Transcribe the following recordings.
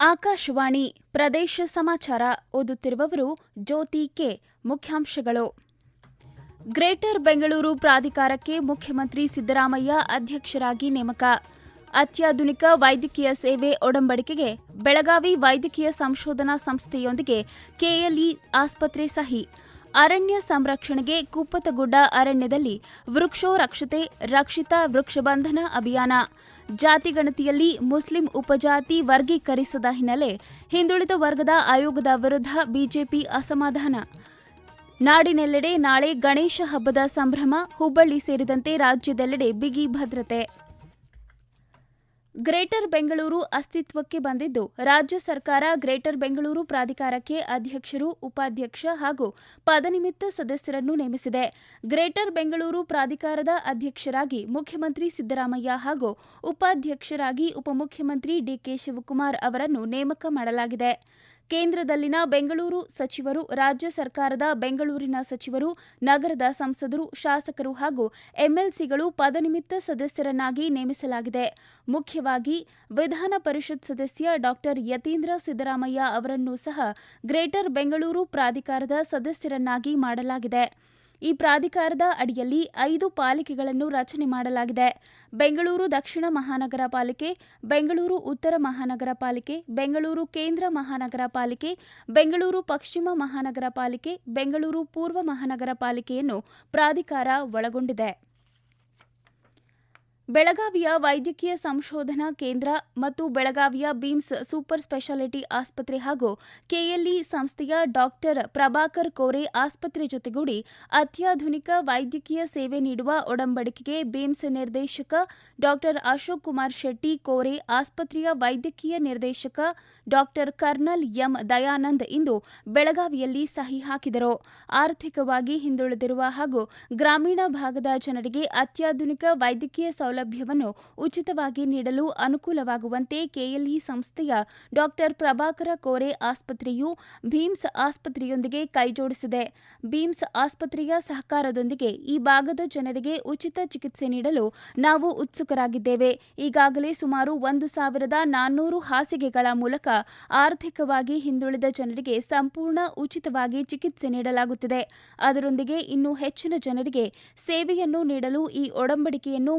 ಆಕಾಶವಾಣಿ ಪ್ರದೇಶ ಸಮಾಚಾರ ಓದುತ್ತಿರುವವರು ಜ್ಯೋತಿ ಕೆ. ಮುಖ್ಯಾಂಶಗಳು. ಗ್ರೇಟರ್ ಬೆಂಗಳೂರು ಪ್ರಾಧಿಕಾರಕ್ಕೆ ಮುಖ್ಯಮಂತ್ರಿ ಸಿದ್ದರಾಮಯ್ಯ ಅಧ್ಯಕ್ಷರಾಗಿ ನೇಮಕ. ಅತ್ಯಾಧುನಿಕ ವೈದ್ಯಕೀಯ ಸೇವೆ ಒಡಂಬಡಿಕೆಗೆ ಬೆಳಗಾವಿ ವೈದ್ಯಕೀಯ ಸಂಶೋಧನಾ ಸಂಸ್ಥೆಯೊಂದಿಗೆ ಕೆಎಲ್ಇ ಆಸ್ಪತ್ರೆ ಸಹಿ. ಅರಣ್ಯ ಸಂರಕ್ಷಣೆಗೆ ಕುಪ್ಪತಗುಡ್ಡ ಅರಣ್ಯದಲ್ಲಿ ವೃಕ್ಷೋ ರಕ್ಷತೆ ರಕ್ಷಿತ ವೃಕ್ಷಬಂಧನ ಅಭಿಯಾನ. ಜಾತಿಗಣತಿಯಲ್ಲಿ ಮುಸ್ಲಿಂ ಉಪಜಾತಿ ವರ್ಗೀಕರಿಸದ ಹಿನ್ನೆಲೆ ಹಿಂದುಳಿದ ವರ್ಗದ ಆಯೋಗದ ವಿರುದ್ಧ ಬಿಜೆಪಿ ಅಸಮಾಧಾನ. ನಾಡಿನೆಲ್ಲೆಡೆ ನಾಳೆ ಗಣೇಶ ಹಬ್ಬದ ಸಂಭ್ರಮ, ಹುಬ್ಬಳ್ಳಿ ಸೇರಿದಂತೆ ರಾಜ್ಯದೆಲ್ಲೆಡೆ ಬಿಗಿ ಭದ್ರತೆ. ಗ್ರೇಟರ್ ಬೆಂಗಳೂರು ಅಸ್ತಿತ್ವಕ್ಕೆ ಬಂದಿದ್ದು, ರಾಜ್ಯ ಸರ್ಕಾರ ಗ್ರೇಟರ್ ಬೆಂಗಳೂರು ಪ್ರಾಧಿಕಾರಕ್ಕೆ ಅಧ್ಯಕ್ಷರು, ಉಪಾಧ್ಯಕ್ಷ ಹಾಗೂ ಪದನಿಮಿತ್ತ ಸದಸ್ಯರನ್ನು ನೇಮಿಸಿದೆ. ಗ್ರೇಟರ್ ಬೆಂಗಳೂರು ಪ್ರಾಧಿಕಾರದ ಅಧ್ಯಕ್ಷರಾಗಿ ಮುಖ್ಯಮಂತ್ರಿ ಸಿದ್ದರಾಮಯ್ಯ ಹಾಗೂ ಉಪಾಧ್ಯಕ್ಷರಾಗಿ ಉಪಮುಖ್ಯಮಂತ್ರಿ ಡಿಕೆ ಶಿವಕುಮಾರ್ ಅವರನ್ನು ನೇಮಕ ಮಾಡಲಾಗಿದೆ. ಕೇಂದ್ರದಲ್ಲಿನ ಬೆಂಗಳೂರು ಸಚಿವರು, ರಾಜ್ಯ ಸರ್ಕಾರದ ಬೆಂಗಳೂರಿನ ಸಚಿವರು, ನಗರದ ಸಂಸದರು, ಶಾಸಕರು ಹಾಗೂ ಎಂಎಲ್ಸಿಗಳು ಪದನಿಮಿತ್ತ ಸದಸ್ಯರನ್ನಾಗಿ ನೇಮಿಸಲಾಗಿದೆ. ಮುಖ್ಯವಾಗಿ ವಿಧಾನ ಪರಿಷತ್ ಸದಸ್ಯ ಡಾ ಯತೀಂದ್ರ ಸಿದ್ದರಾಮಯ್ಯ ಅವರನ್ನು ಸಹ ಗ್ರೇಟರ್ ಬೆಂಗಳೂರು ಪ್ರಾಧಿಕಾರದ ಸದಸ್ಯರನ್ನಾಗಿ ಮಾಡಲಾಗಿದೆ. ಈ ಪ್ರಾಧಿಕಾರದ ಅಡಿಯಲ್ಲಿ ಐದು ಪಾಲಿಕೆಗಳನ್ನು ರಚನೆ ಮಾಡಲಾಗಿದೆ. ಬೆಂಗಳೂರು ದಕ್ಷಿಣ ಮಹಾನಗರ ಪಾಲಿಕೆ, ಬೆಂಗಳೂರು ಉತ್ತರ ಮಹಾನಗರ ಪಾಲಿಕೆ, ಬೆಂಗಳೂರು ಕೇಂದ್ರ ಮಹಾನಗರ ಪಾಲಿಕೆ, ಬೆಂಗಳೂರು ಪಶ್ಚಿಮ ಮಹಾನಗರ ಪಾಲಿಕೆ, ಬೆಂಗಳೂರು ಪೂರ್ವ ಮಹಾನಗರ ಪಾಲಿಕೆಯನ್ನು ಪ್ರಾಧಿಕಾರ ಒಳಗೊಂಡಿದೆ. ಬೆಳಗಾವಿಯ ವೈದ್ಯಕೀಯ ಸಂಶೋಧನಾ ಕೇಂದ್ರ ಮತ್ತು ಬೆಳಗಾವಿಯ ಬಿಮ್ಸ್ ಸೂಪರ್ ಸ್ಪೆಷಾಲಿಟಿ ಆಸ್ಪತ್ರೆ ಹಾಗೂ ಕೆಎಲ್ಇ ಸಂಸ್ಥೆಯ ಡಾಕ್ಟರ್ ಪ್ರಭಾಕರ್ ಕೋರೆ ಆಸ್ಪತ್ರೆ ಜೊತೆಗೂಡಿ ಅತ್ಯಾಧುನಿಕ ವೈದ್ಯಕೀಯ ಸೇವೆ ನೀಡುವ ಒಡಂಬಡಿಕೆಗೆ ಬೀಮ್ಸ್ ನಿರ್ದೇಶಕ ಡಾಕ್ಟರ್ ಅಶೋಕ್ ಕುಮಾರ್ ಶೆಟ್ಟಿ ಕೋರೆ ಆಸ್ಪತ್ರೆಯ ವೈದ್ಯಕೀಯ ನಿರ್ದೇಶಕ ಡಾಕ್ಟರ್ ಕರ್ನಲ್ ಎಂ ದಯಾನಂದ್ ಇಂದು ಬೆಳಗಾವಿಯಲ್ಲಿ ಸಹಿ ಹಾಕಿದರು. ಆರ್ಥಿಕವಾಗಿ ಹಿಂದುಳಿದಿರುವ ಹಾಗೂ ಗ್ರಾಮೀಣ ಭಾಗದ ಜನರಿಗೆ ಅತ್ಯಾಧುನಿಕ ವೈದ್ಯಕೀಯ ಸೌಲಭ್ಯವನ್ನು ಉಚಿತವಾಗಿ ನೀಡಲು ಅನುಕೂಲವಾಗುವಂತೆ ಕೆಎಲ್ಇ ಸಂಸ್ಥೆಯ ಡಾಕ್ಟರ್ ಪ್ರಭಾಕರ ಕೋರೆ ಆಸ್ಪತ್ರೆಯು ಭೀಮ್ಸ್ ಆಸ್ಪತ್ರೆಯೊಂದಿಗೆ ಕೈಜೋಡಿಸಿದೆ. ಭೀಮ್ಸ್ ಆಸ್ಪತ್ರೆಯ ಸಹಕಾರದೊಂದಿಗೆ ಈ ಭಾಗದ ಜನರಿಗೆ ಉಚಿತ ಚಿಕಿತ್ಸೆ ನೀಡಲು ನಾವು ಉತ್ಸುಕರಾಗಿದ್ದೇವೆ. ಈಗಾಗಲೇ ಸುಮಾರು ಒಂದು ಸಾವಿರದ ನಾನ್ನೂರು ಹಾಸಿಗೆಗಳ ಮೂಲಕ ಆರ್ಥಿಕವಾಗಿ ಹಿಂದುಳಿದ ಜನರಿಗೆ ಸಂಪೂರ್ಣ ಉಚಿತವಾಗಿ ಚಿಕಿತ್ಸೆ ನೀಡಲಾಗುತ್ತಿದೆ. ಅದರೊಂದಿಗೆ ಇನ್ನೂ ಹೆಚ್ಚಿನ ಜನರಿಗೆ ಸೇವೆಯನ್ನು ನೀಡಲು ಈ ಒಡಂಬಡಿಕೆಯನ್ನು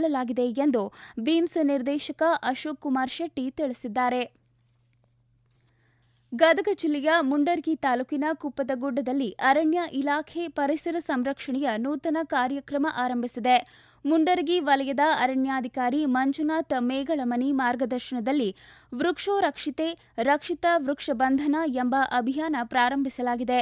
ಮಾಡಿಕೊಳ್ಳಲಾಗಿದೆ ಎಂದು ಬೀಮ್ಸ್ ನಿರ್ದೇಶಕ ಅಶೋಕ್ ಕುಮಾರ್ ಶೆಟ್ಟಿ ತಿಳಿಸಿದ್ದಾರೆ. ಗದಗ ಜಿಲ್ಲೆಯ ಮುಂಡರ್ಗಿ ತಾಲೂಕಿನ ಕುಪ್ಪದಗುಡ್ಡದಲ್ಲಿ ಅರಣ್ಯ ಇಲಾಖೆ ಪರಿಸರ ಸಂರಕ್ಷಣೆಯ ನೂತನ ಕಾರ್ಯಕ್ರಮ ಆರಂಭಿಸಿದೆ. ಮುಂಡರಗಿ ವಲಯದ ಅರಣ್ಯಾಧಿಕಾರಿ ಮಂಜುನಾಥ್ ಮೇಗಳಮನಿ ಮಾರ್ಗದರ್ಶನದಲ್ಲಿ ವೃಕ್ಷೋ ರಕ್ಷಿತೆ ರಕ್ಷಿತ ವೃಕ್ಷ ಬಂಧನ ಎಂಬ ಅಭಿಯಾನ ಪ್ರಾರಂಭಿಸಲಾಗಿದೆ.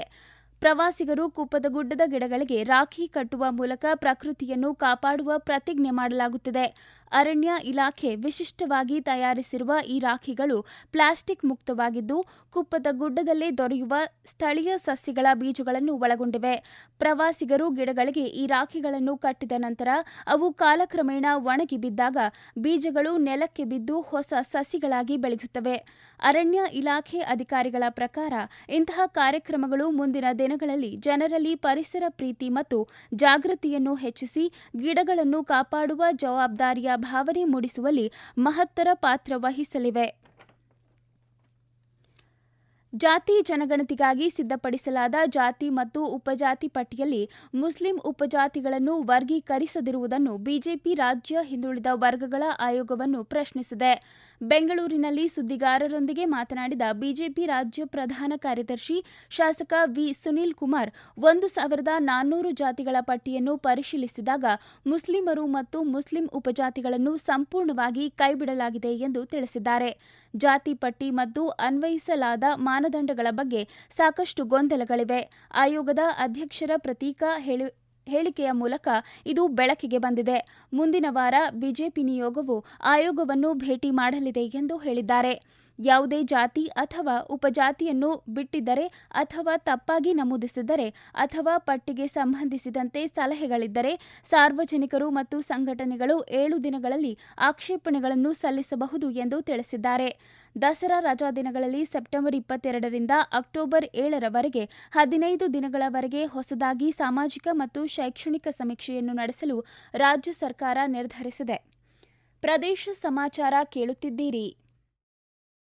ಪ್ರವಾಸಿಗರು ಕುಪ್ಪದಗುಡ್ಡದ ಗಿಡಗಳಿಗೆ ರಾಖಿ ಕಟ್ಟುವ ಮೂಲಕ ಪ್ರಕೃತಿಯನ್ನು ಕಾಪಾಡುವ ಪ್ರತಿಜ್ಞೆ ಮಾಡಲಾಗುತ್ತಿದೆ. ಅರಣ್ಯ ಇಲಾಖೆ ವಿಶಿಷ್ಟವಾಗಿ ತಯಾರಿಸಿರುವ ಈ ರಾಖಿಗಳು ಪ್ಲಾಸ್ಟಿಕ್ ಮುಕ್ತವಾಗಿದ್ದು, ಕುಪ್ಪದ ಗುಡ್ಡದಲ್ಲೇ ದೊರೆಯುವ ಸ್ಥಳೀಯ ಸಸ್ಯಗಳ ಬೀಜಗಳನ್ನು ಒಳಗೊಂಡಿವೆ. ಪ್ರವಾಸಿಗರು ಗಿಡಗಳಿಗೆ ಈ ರಾಖಿಗಳನ್ನು ಕಟ್ಟಿದ ನಂತರ ಅವು ಕಾಲಕ್ರಮೇಣ ಒಣಗಿ ಬಿದ್ದಾಗ ಬೀಜಗಳು ನೆಲಕ್ಕೆ ಬಿದ್ದು ಹೊಸ ಸಸಿಗಳಾಗಿ ಬೆಳೆಯುತ್ತವೆ. ಅರಣ್ಯ ಇಲಾಖೆ ಅಧಿಕಾರಿಗಳ ಪ್ರಕಾರ ಇಂತಹ ಕಾರ್ಯಕ್ರಮಗಳು ಮುಂದಿನ ದಿನಗಳಲ್ಲಿ ಜನರಲ್ಲಿ ಪರಿಸರ ಪ್ರೀತಿ ಮತ್ತು ಜಾಗೃತಿಯನ್ನು ಹೆಚ್ಚಿಸಿ ಗಿಡಗಳನ್ನು ಕಾಪಾಡುವ ಜವಾಬ್ದಾರಿಯ ಭಾವನೆ ಮೂಡಿಸುವಲ್ಲಿ ಮಹತ್ತರ ಪಾತ್ರ ವಹಿಸಲಿವೆ. ಜಾತಿ ಜನಗಣತಿಗಾಗಿ ಸಿದ್ಧಪಡಿಸಲಾದ ಜಾತಿ ಮತ್ತು ಉಪಜಾತಿ ಪಟ್ಟಿಯಲ್ಲಿ ಮುಸ್ಲಿಂ ಉಪಜಾತಿಗಳನ್ನು ವರ್ಗೀಕರಿಸದಿರುವುದನ್ನು ಬಿಜೆಪಿ ರಾಜ್ಯ ಹಿಂದುಳಿದ ವರ್ಗಗಳ ಆಯೋಗವನ್ನು ಪ್ರಶ್ನಿಸಿದೆ. ಬೆಂಗಳೂರಿನಲ್ಲಿ ಸುದ್ದಿಗಾರರೊಂದಿಗೆ ಮಾತನಾಡಿದ ಬಿಜೆಪಿ ರಾಜ್ಯ ಪ್ರಧಾನ ಕಾರ್ಯದರ್ಶಿ ಶಾಸಕ ವಿ ಸುನೀಲ್ ಕುಮಾರ್, ಒಂದು ಸಾವಿರದ ನಾನ್ನೂರು ಜಾತಿಗಳ ಪಟ್ಟಿಯನ್ನು ಪರಿಶೀಲಿಸಿದಾಗ ಮುಸ್ಲಿಮರು ಮತ್ತು ಮುಸ್ಲಿಂ ಉಪಜಾತಿಗಳನ್ನು ಸಂಪೂರ್ಣವಾಗಿ ಕೈಬಿಡಲಾಗಿದೆ ಎಂದು ತಿಳಿಸಿದ್ದಾರೆ. ಜಾತಿ ಪಟ್ಟಿ ಮತ್ತು ಅನ್ವಯಿಸಲಾದ ಮಾನದಂಡಗಳ ಬಗ್ಗೆ ಸಾಕಷ್ಟು ಗೊಂದಲಗಳಿವೆ. ಆಯೋಗದ ಅಧ್ಯಕ್ಷರ ಪ್ರತೀಕ ಹೇಳಿಕೆಯ ಮೂಲಕ ಇದು ಬೆಳಕಿಗೆ ಬಂದಿದೆ. ಮುಂದಿನ ವಾರ ಬಿಜೆಪಿ ನಿಯೋಗವು ಆಯೋಗವನ್ನು ಭೇಟಿ ಮಾಡಲಿದೆ ಎಂದು ಹೇಳಿದ್ದಾರೆ. ಯಾವುದೇ ಜಾತಿ ಅಥವಾ ಉಪಜಾತಿಯನ್ನು ಬಿಟ್ಟಿದ್ದರೆ ಅಥವಾ ತಪ್ಪಾಗಿ ನಮೂದಿಸಿದರೆ ಅಥವಾ ಪಟ್ಟಿಗೆ ಸಂಬಂಧಿಸಿದಂತೆ ಸಲಹೆಗಳಿದ್ದರೆ ಸಾರ್ವಜನಿಕರು ಮತ್ತು ಸಂಘಟನೆಗಳು ಏಳು ದಿನಗಳಲ್ಲಿ ಆಕ್ಷೇಪಣೆಗಳನ್ನು ಸಲ್ಲಿಸಬಹುದು ಎಂದು ತಿಳಿಸಿದ್ದಾರೆ. ದಸರಾ ರಜಾ ದಿನಗಳಲ್ಲಿ ಸೆಪ್ಟೆಂಬರ್ ಇಪ್ಪತ್ತೆರಡರಿಂದ ಅಕ್ಟೋಬರ್ ಏಳರವರೆಗೆ ಹದಿನೈದು ದಿನಗಳವರೆಗೆ ಹೊಸದಾಗಿ ಸಾಮಾಜಿಕ ಮತ್ತು ಶೈಕ್ಷಣಿಕ ಸಮೀಕ್ಷೆಯನ್ನು ನಡೆಸಲು ರಾಜ್ಯ ಸರ್ಕಾರ ನಿರ್ಧರಿಸಿದೆ. ಪ್ರದೇಶ ಸಮಾಚಾರ ಕೇಳುತ್ತಿದ್ದೀರಿ.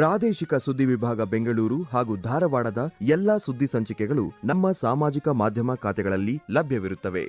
ಪ್ರಾದೇಶಿಕ ಸುದ್ದಿ ವಿಭಾಗ ಬೆಂಗಳೂರು ಹಾಗೂ ಧಾರವಾಡದ ಎಲ್ಲಾ ಸುದ್ದಿ ಸಂಚಿಕೆಗಳು ನಮ್ಮ ಸಾಮಾಜಿಕ ಮಾಧ್ಯಮ ಖಾತೆಗಳಲ್ಲಿ ಲಭ್ಯವಿರುತ್ತವೆ.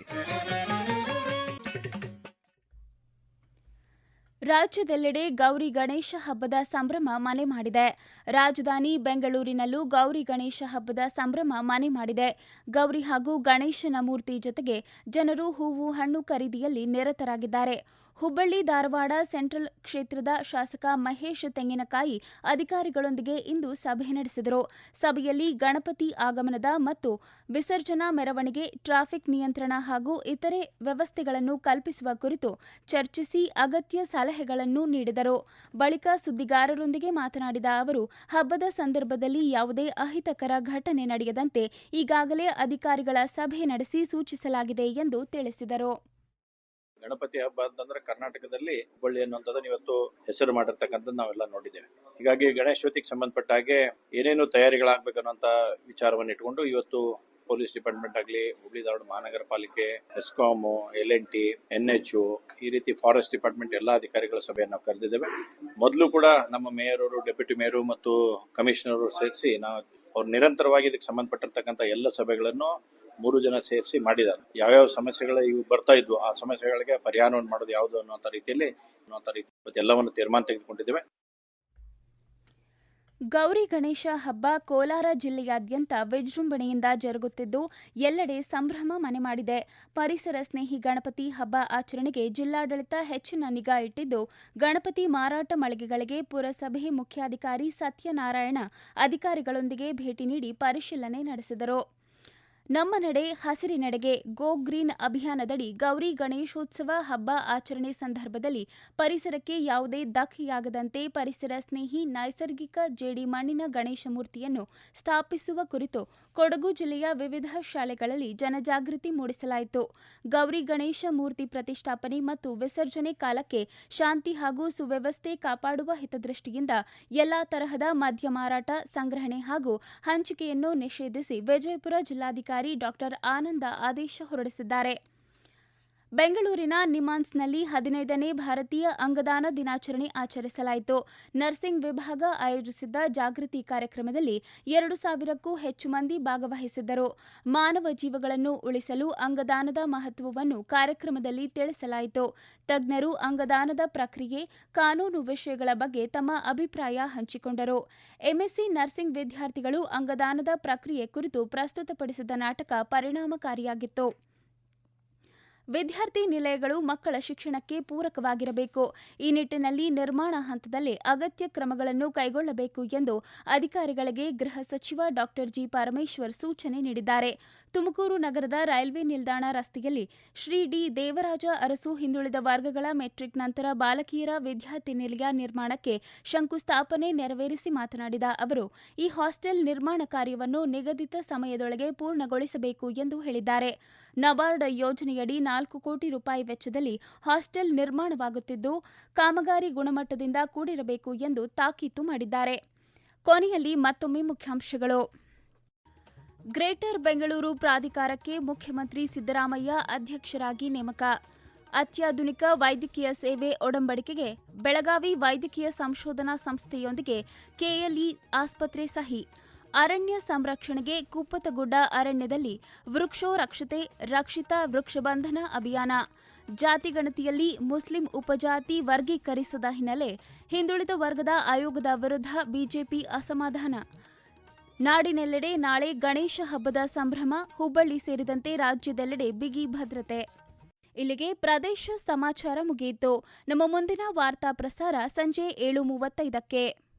ರಾಜ್ಯದೆಲ್ಲೆಡೆ ಗೌರಿ ಗಣೇಶ ಹಬ್ಬದ ಸಂಭ್ರಮ ಮನೆ ಮಾಡಿದೆ. ರಾಜಧಾನಿ ಬೆಂಗಳೂರಿನಲ್ಲೂ ಗೌರಿ ಗಣೇಶ ಹಬ್ಬದ ಸಂಭ್ರಮ ಮನೆ ಮಾಡಿದೆ. ಗೌರಿ ಹಾಗೂ ಗಣೇಶನ ಮೂರ್ತಿ ಜೊತೆಗೆ ಜನರು ಹೂವು, ಹಣ್ಣು ಖರೀದಿಯಲ್ಲಿ ನಿರತರಾಗಿದ್ದಾರೆ. ಹುಬ್ಬಳ್ಳಿ, ಧಾರವಾಡ, ಸೆಂಟ್ರಲ್ ಕ್ಷೇತ್ರದ ಶಾಸಕ ಮಹೇಶ್ ತೆಂಗಿನಕಾಯಿ ಅಧಿಕಾರಿಗಳೊಂದಿಗೆ ಇಂದು ಸಭೆ ನಡೆಸಿದರು. ಸಭೆಯಲ್ಲಿ ಗಣಪತಿ ಆಗಮನದ ಮತ್ತು ವಿಸರ್ಜನಾ ಮೆರವಣಿಗೆ, ಟ್ರಾಫಿಕ್ ನಿಯಂತ್ರಣ ಹಾಗೂ ಇತರೆ ವ್ಯವಸ್ಥೆಗಳನ್ನು ಕಲ್ಪಿಸುವ ಕುರಿತು ಚರ್ಚಿಸಿ ಅಗತ್ಯ ಸಲಹೆಗಳನ್ನು ನೀಡಿದರು. ಬಳಿಕ ಸುದ್ದಿಗಾರರೊಂದಿಗೆ ಮಾತನಾಡಿದ ಅವರು, ಹಬ್ಬದ ಸಂದರ್ಭದಲ್ಲಿ ಯಾವುದೇ ಅಹಿತಕರ ಘಟನೆ ನಡೆಯದಂತೆ ಈಗಾಗಲೇ ಅಧಿಕಾರಿಗಳ ಸಭೆ ನಡೆಸಿ ಸೂಚಿಸಲಾಗಿದೆ ಎಂದು ತಿಳಿಸಿದರು. ಗಣಪತಿ ಹಬ್ಬ ಅಂತಂದ್ರೆ ಕರ್ನಾಟಕದಲ್ಲಿ ಹುಬ್ಬಳ್ಳಿ ಅನ್ನುವಂಥದ್ದನ್ನು ಇವತ್ತು ಹೆಸರು ಮಾಡಿರ್ತಕ್ಕಂಥದ್ದು ನಾವೆಲ್ಲ ನೋಡಿದ್ದೇವೆ. ಹೀಗಾಗಿ ಗಣೇಶೋತಿಗೆ ಸಂಬಂಧಪಟ್ಟ ಹಾಗೆ ಏನೇನು ತಯಾರಿಗಳಾಗಬೇಕನ್ನುವಂಥ ವಿಚಾರವನ್ನು ಇಟ್ಕೊಂಡು ಇವತ್ತು ಪೊಲೀಸ್ ಡಿಪಾರ್ಟ್ಮೆಂಟ್ ಆಗಲಿ, ಹುಬ್ಳಿ ಧಾರವಾಡ ಮಹಾನಗರ ಪಾಲಿಕೆ, ESCOM, L N T, N H ಈ ರೀತಿ ಫಾರೆಸ್ಟ್ ಡಿಪಾರ್ಟ್ಮೆಂಟ್ ಎಲ್ಲ ಅಧಿಕಾರಿಗಳ ಸಭೆಯನ್ನು ನಾವು ಕರೆದಿದ್ದೇವೆ. ಮೊದಲು ಕೂಡ ನಮ್ಮ ಮೇಯರ್ ಅವರು, ಡೆಪ್ಯೂಟಿ ಮೇಯರು ಮತ್ತು ಕಮಿಷನರ್ ಸೇರಿಸಿ ನಾವು ಅವ್ರು ನಿರಂತರವಾಗಿ ಇದಕ್ಕೆ ಸಂಬಂಧಪಟ್ಟಿರ್ತಕ್ಕಂಥ ಎಲ್ಲ ಸಭೆಗಳನ್ನು ಮೂರು ಜನ ಸೇರಿಸಿ ಮಾಡಿದ್ದಾರೆ. ಯಾವ್ಯಾವ ಸಮಸ್ಯೆಗಳು ಇವು ಬರ್ತಾ ಇದ್ವು, ಆ ಸಮಸ್ಯೆಗಳಿಗೆ ಪರಿಹಾರವನ್ನು ಮಾಡೋದು ಯಾವುದು ಅನ್ನೋಂಥ ರೀತಿಯಲ್ಲಿ ರೀತಿ ಮತ್ತೆಲ್ಲವನ್ನು ತೀರ್ಮಾನ ತೆಗೆದುಕೊಂಡಿದ್ದೇವೆ. ಗೌರಿ ಗಣೇಶ ಹಬ್ಬ ಕೋಲಾರ ಜಿಲ್ಲೆಯಾದ್ಯಂತ ವಿಜೃಂಭಣೆಯಿಂದ ಜರುಗುತ್ತಿದ್ದು, ಎಲ್ಲೆಡೆ ಸಂಭ್ರಮ ಮನೆ ಮಾಡಿದೆ. ಪರಿಸರ ಸ್ನೇಹಿ ಗಣಪತಿ ಹಬ್ಬ ಆಚರಣೆಗೆ ಜಿಲ್ಲಾಡಳಿತ ಹೆಚ್ಚಿನ ನಿಗಾ ಇಟ್ಟಿದ್ದು, ಗಣಪತಿ ಮಾರಾಟ ಮಳಿಗೆಗಳಿಗೆ ಪುರಸಭೆ ಮುಖ್ಯಾಧಿಕಾರಿ ಸತ್ಯನಾರಾಯಣ ಅಧಿಕಾರಿಗಳೊಂದಿಗೆ ಭೇಟಿ ನೀಡಿ ಪರಿಶೀಲನೆ ನಡೆಸಿದರು. ನಮ್ಮ ನಡೆ ಹಸಿರಿನಡೆಗೆ ಗೋ ಗ್ರೀನ್ ಅಭಿಯಾನದಡಿ ಗೌರಿ ಗಣೇಶೋತ್ಸವ ಹಬ್ಬ ಆಚರಣೆ ಸಂದರ್ಭದಲ್ಲಿ ಪರಿಸರಕ್ಕೆ ಯಾವುದೇ ಧಕ್ಕೆಯಾಗದಂತೆ ಪರಿಸರ ಸ್ನೇಹಿ ನೈಸರ್ಗಿಕ ಜೇಡಿ ಮಣ್ಣಿನ ಗಣೇಶ ಮೂರ್ತಿಯನ್ನು ಸ್ಥಾಪಿಸುವ ಕುರಿತು ಕೊಡಗು ಜಿಲ್ಲೆಯ ವಿವಿಧ ಶಾಲೆಗಳಲ್ಲಿ ಜನಜಾಗೃತಿ ಮೂಡಿಸಲಾಯಿತು. ಗೌರಿ ಗಣೇಶ ಮೂರ್ತಿ ಪ್ರತಿಷ್ಠಾಪನೆ ಮತ್ತು ವಿಸರ್ಜನೆ ಕಾಲಕ್ಕೆ ಶಾಂತಿ ಹಾಗೂ ಸುವ್ಯವಸ್ಥೆ ಕಾಪಾಡುವ ಹಿತದೃಷ್ಟಿಯಿಂದ ಎಲ್ಲಾ ತರಹದ ಮದ್ಯ ಮಾರಾಟ, ಸಂಗ್ರಹಣೆ ಹಾಗೂ ಹಂಚಿಕೆಯನ್ನು ನಿಷೇಧಿಸಿ ವಿಜಯಪುರ ಜಿಲ್ಲಾಧಿಕಾರಿ ಡಾಕ್ಟರ್ ಆನಂದ ಆದೇಶ ಹೊರಡಿಸಿದ್ದಾರೆ. ಬೆಂಗಳೂರಿನ ನಿಮಾನ್ಸ್ನಲ್ಲಿ ಹದಿನೈದನೇ ಭಾರತೀಯ ಅಂಗದಾನ ದಿನಾಚರಣೆ ಆಚರಿಸಲಾಯಿತು. ನರ್ಸಿಂಗ್ ವಿಭಾಗ ಆಯೋಜಿಸಿದ್ದ ಜಾಗೃತಿ ಕಾರ್ಯಕ್ರಮದಲ್ಲಿ ಎರಡು ಸಾವಿರಕ್ಕೂ ಹೆಚ್ಚು ಮಂದಿ ಭಾಗವಹಿಸಿದ್ದರು. ಮಾನವ ಜೀವಗಳನ್ನು ಉಳಿಸಲು ಅಂಗದಾನದ ಮಹತ್ವವನ್ನು ಕಾರ್ಯಕ್ರಮದಲ್ಲಿ ತಿಳಿಸಲಾಯಿತು. ತಜ್ಞರು ಅಂಗದಾನದ ಪ್ರಕ್ರಿಯೆ, ಕಾನೂನು ವಿಷಯಗಳ ಬಗ್ಗೆ ತಮ್ಮ ಅಭಿಪ್ರಾಯ ಹಂಚಿಕೊಂಡರು. ಎಂಎಸ್ಸಿ ನರ್ಸಿಂಗ್ ವಿದ್ಯಾರ್ಥಿಗಳು ಅಂಗದಾನದ ಪ್ರಕ್ರಿಯೆ ಕುರಿತು ಪ್ರಸ್ತುತಪಡಿಸಿದ ನಾಟಕ ಪರಿಣಾಮಕಾರಿಯಾಗಿತ್ತು. ವಿದ್ಯಾರ್ಥಿ ನಿಲಯಗಳು ಮಕ್ಕಳ ಶಿಕ್ಷಣಕ್ಕೆ ಪೂರಕವಾಗಿರಬೇಕು. ಈ ನಿಟ್ಟಿನಲ್ಲಿ ನಿರ್ಮಾಣ ಹಂತದಲ್ಲಿ ಅಗತ್ಯ ಕ್ರಮಗಳನ್ನು ಕೈಗೊಳ್ಳಬೇಕು ಎಂದು ಅಧಿಕಾರಿಗಳಿಗೆ ಗೃಹ ಸಚಿವ ಡಾಕ್ಟರ್ ಜಿ ಪರಮೇಶ್ವರ್ ಸೂಚನೆ ನೀಡಿದ್ದಾರೆ. ತುಮಕೂರು ನಗರದ ರೈಲ್ವೆ ನಿಲ್ದಾಣ ರಸ್ತೆಯಲ್ಲಿ ಶ್ರೀ ಡಿ ದೇವರಾಜ ಅರಸು ಹಿಂದುಳಿದ ವರ್ಗಗಳ ಮೆಟ್ರಿಕ್ ನಂತರ ಬಾಲಕಿಯರ ವಿದ್ಯಾರ್ಥಿ ನಿಲಯ ನಿರ್ಮಾಣಕ್ಕೆ ಶಂಕುಸ್ಥಾಪನೆ ನೆರವೇರಿಸಿ ಮಾತನಾಡಿದ ಅವರು, ಈ ಹಾಸ್ಟೆಲ್ ನಿರ್ಮಾಣ ಕಾರ್ಯವನ್ನು ನಿಗದಿತ ಸಮಯದೊಳಗೆ ಪೂರ್ಣಗೊಳಿಸಬೇಕು ಎಂದು ಹೇಳಿದ್ದಾರೆ. ನಬಾರ್ಡ್ ಯೋಜನೆಯಡಿ ನಾಲ್ಕು ಕೋಟಿ ರೂಪಾಯಿ ವೆಚ್ಚದಲ್ಲಿ ಹಾಸ್ಟೆಲ್ ನಿರ್ಮಾಣವಾಗುತ್ತಿದ್ದು, ಕಾಮಗಾರಿ ಗುಣಮಟ್ಟದಿಂದ ಕೂಡಿರಬೇಕು ಎಂದು ತಾಕೀತು ಮಾಡಿದ್ದಾರೆ. ಕೊನೆಯಲ್ಲಿ ಮತ್ತೊಮ್ಮೆ ಮುಖ್ಯಾಂಶಗಳು. ಗ್ರೇಟರ್ ಬೆಂಗಳೂರು ಪ್ರಾಧಿಕಾರಕ್ಕೆ ಮುಖ್ಯಮಂತ್ರಿ ಸಿದ್ದರಾಮಯ್ಯ ಅಧ್ಯಕ್ಷರಾಗಿ ನೇಮಕ. ಅತ್ಯಾಧುನಿಕ ವೈದ್ಯಕೀಯ ಸೇವೆ ಒಡಂಬಡಿಕೆಗೆ ಬೆಳಗಾವಿ ವೈದ್ಯಕೀಯ ಸಂಶೋಧನಾ ಸಂಸ್ಥೆಯೊಂದಿಗೆ ಕೆಎಲ್ಇ ಆಸ್ಪತ್ರೆ ಸಹಿ. ಅರಣ್ಯ ಸಂರಕ್ಷಣೆಗೆ ಕುಪ್ಪತಗುಡ್ಡ ಅರಣ್ಯದಲ್ಲಿ ವೃಕ್ಷೋ ರಕ್ಷತೆ, ರಕ್ಷಿತ ವೃಕ್ಷಬಂಧನ ಅಭಿಯಾನ. ಜಾತಿಗಣತಿಯಲ್ಲಿ ಮುಸ್ಲಿಂ ಉಪಜಾತಿ ವರ್ಗೀಕರಿಸದ ಹಿನ್ನೆಲೆ ಹಿಂದುಳಿದ ವರ್ಗದ ಆಯೋಗದ ವಿರುದ್ಧ ಬಿಜೆಪಿ ಅಸಮಾಧಾನ. ನಾಡಿನೆಲ್ಲೆಡೆ ನಾಳೆ ಗಣೇಶ ಹಬ್ಬದ ಸಂಭ್ರಮ, ಹುಬ್ಬಳ್ಳಿ ಸೇರಿದಂತೆ ರಾಜ್ಯದೆಲ್ಲೆಡೆ ಬಿಗಿ ಭದ್ರತೆ. ಇಲ್ಲಿಗೆ ಪ್ರದೇಶ ಸಮಾಚಾರ ಮುಗಿಯಿತು. ನಮ್ಮ ಮುಂದಿನ ವಾರ್ತಾ ಪ್ರಸಾರ ಸಂಜೆ ಏಳು ಮೂವತ್ತೈದಕ್ಕೆ.